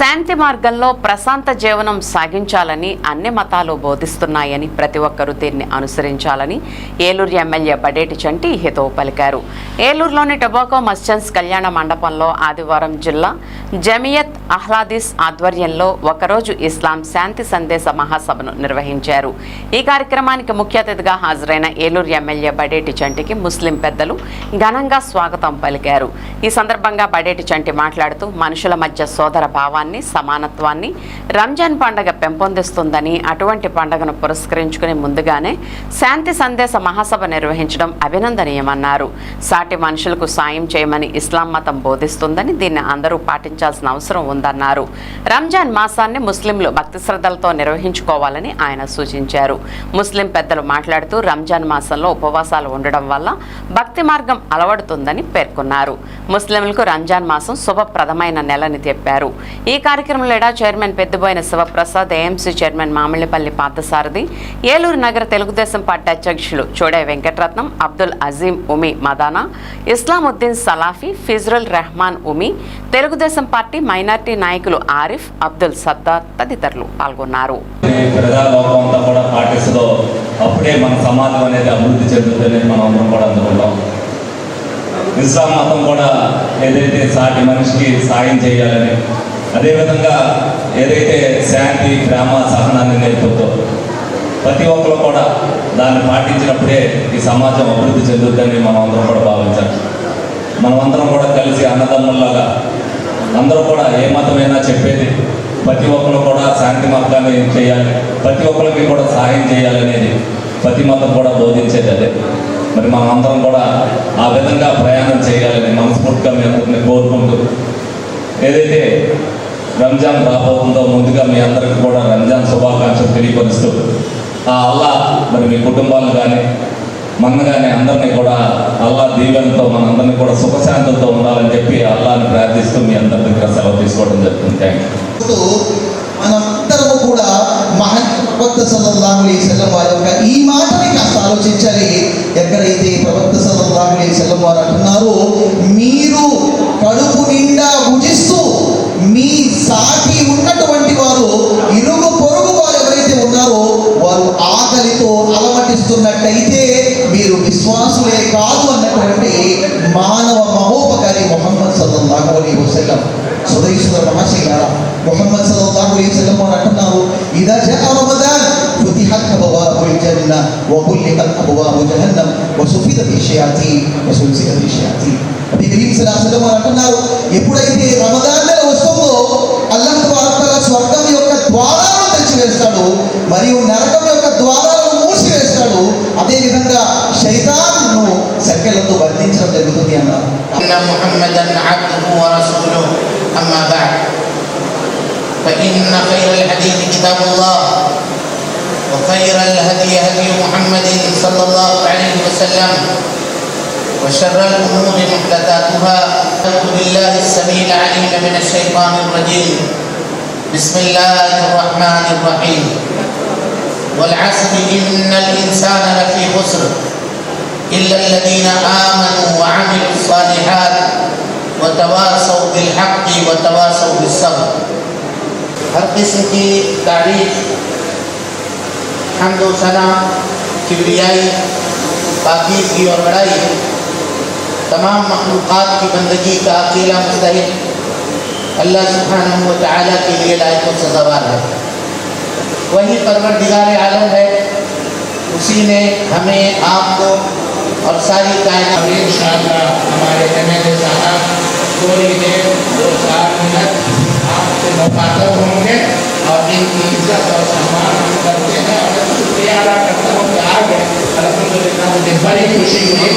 శాంతి మార్గంలో ప్రశాంత జీవనం సాగించాలని అన్ని మతాలు బోధిస్తున్నాయని ప్రతి ఒక్కరూ దీన్ని అనుసరించాలని ఏలూరు ఎమ్మెల్యే బడేటి చంటి హితవు పలికారు. ఏలూరులోని టొబాకో మస్జన్స్ కళ్యాణ మండపంలో ఆదివారం జిల్లా జమియత్ అహ్లాదీస్ ఆధ్వర్యంలో ఒకరోజు ఇస్లాం శాంతి సందేశ మహాసభను నిర్వహించారు. ఈ కార్యక్రమానికి ముఖ్య అతిథిగా హాజరైన ఏలూరు ఎమ్మెల్యే బడేటి చంటికి ముస్లిం పెద్దలు ఘనంగా స్వాగతం పలికారు. ఈ సందర్భంగా బడేటి చంటి మాట్లాడుతూ మనుషుల మధ్య సోదర భావాన్ని సమానత్వాన్ని రంజాన్ పండగ పెంపొందిస్తుందని అటువంటి పండగను పురస్కరించుకుని ముందుగానే శాంతి సందేశ మహాసభ నిర్వహించడం అభినందనీయమన్నారు. సాటి మనుషులకు సాయం చేయమని ఇస్లాం మతం బోధిస్తుందని దీన్ని అందరూ పాటించాల్సిన అవసరం ఉందన్నారు. రంజాన్ మాసాన్ని ముస్లింలు భక్తి శ్రద్ధలతో నిర్వహించుకోవాలని ఆయన సూచించారు. ముస్లిం పెద్దలు మాట్లాడుతూ రంజాన్ మాసంలో ఉపవాసాలు ఉండడం వల్ల భక్తి మార్గం అలవడుతుందని పేర్కొన్నారు. ముస్లింలకు రంజాన్ మాసం శుభప్రదమైన నెలని చెప్పారు ఈ కార్యక్రమంలో ఎడా chairman Peddaboina Sivaprasad AMC chairman Mamillapalli Parthasarathi Eluru నగర తెలుగుదేశం పార్టీ అధ్యక్షులు చోడే వెంకటరత్నం అబ్దుల్ అజీం ఉమి మదానా ఇస్లాముద్దీన్ సలాఫీ ఫిజ్రుల్ రెహమాన్ ఉమి తెలుగుదేశం పార్టీ మైనార్టీ నాయకులు ఆరిఫ్ అబ్దుల్ సత్తార్ తదితరులు పాల్గొన్నారు. ప్రజాలోకం అంతా కూడా పాటిస్తుందో అప్పుడే మన సమాజం అనేది అభివృద్ధి చెందుతుందని మనం అందరం కూడా అందుకుంటాం ఇస్లాం మతం కూడా ఏదైతే సాటి మనిషికి సాయం చేయాలని అదేవిధంగా ఏదైతే శాంతి ప్రేమ సహనాన్ని నేర్పుతో ప్రతి ఒక్కరు కూడా దాన్ని పాటించినప్పుడే ఈ సమాజం అభివృద్ధి చెందుతుందని మనం అందరం కూడా భావించాలి. మనమందరం అందరం కూడా కలిసి అన్నదమ్ముల్లాగా అందరూ కూడా ఏ మతమైనా చెప్పేది ప్రతి ఒక్కరు కూడా శాంతి మార్గాన్ని చేయాలి. ప్రతి ఒక్కరికి కూడా సహాయం చేయాలనేది ప్రతి మతం కూడా బోధించేది అదే. మరి మనం అందరం కూడా ఆ విధంగా ప్రయాణం చేయాలని మనస్ఫూర్తిగా మీ అందరిని కోరుకుంటూ ఏదైతే రంజాన్ రాబోతుందో ముందుగా మీ అందరికి కూడా రంజాన్ శుభాకాంక్షలు తెలియపరుస్తూ ఆ అల్లా మరి మీ కుటుంబాలు కానీ మన కానీ అందరినీ కూడా అల్లా దీవెనతో మనందరినీ కూడా సుఖశాంతులతో ఉండాలని చెప్పి అల్లాని ప్రార్థిస్తూ మీ అందరి దగ్గర సెలవు తీసుకోవడం జరుగుతుంది. థ్యాంక్ యూ మనందరము కూడా మహన్ ప్రవక్త సల్లల్లాహు అలైహి వసల్లం వారి యొక్క ఈ మాటని కాస్త ఆలోచించాలి. ఎక్కడైతే ప్రవక్త సల్లల్లాహు అలైహి వసల్లం వారు అంటున్నారు మీరు కడుపు సల్లల్లాహు అలైహి వసల్లం వారు అంటున్నారు ఇదా జా రమదాన్ فتحت أبواب الجنة وغلقت أبواب جهنم وسفدت الشياطين وسلسلت الشياطين నబీ కరీం సల్లల్లాహు అలైహి వసల్లం వారు అంటున్నారు ఎప్పుడైతే రమదాన్ నెల వస్తుందో అల్లాహ్ తఆలా స్వర్గం యొక్క ద్వారాలను తెరిచివేస్తాడు మరియు నరకం యొక్క ద్వారాలను మూసివేస్తాడు అదే విధంగా శైతాన్ను సంఖ్యలతో బంధించడం జరుగుతుంది అన్నారు أن محمدا عبده ورسوله أما بعد فإن خير الحديث كتاب الله وخير الهدي هدي محمد صلى الله عليه وسلم وشر الأمور محدثاتها. أعوذ بالله السميع العليم من الشيطان الرجيم. بسم الله الرحمن الرحيم. والعصر إن الإنسان لفي خسر إلا الذين آمنوا وعملوا الصالحات وتواصوا بالحق وتواصوا بالصبر. ہر قسم کی تعریف حمد و ثنا کبریائی، پاکیزگی اور بڑائی تمام مخلوقات کی بندگی کا اکیلا مستحق اللہ سبحانہ و تعالیٰ کے لیے لائق و سزاوار ہے۔ وہی پروردگار عالم ہے، اسی نے ہمیں آپ کو اور ساری کائنات ان شاء اللہ ہمارے صاحب تھوڑی دیر पात्र होंगे और इनकी इज़्ज़त और सम्मान करते हैं। और शुक्रिया अदा करता हूँ कि आ गए अलहमदिल्ला मुझे बड़ी खुशी हुई।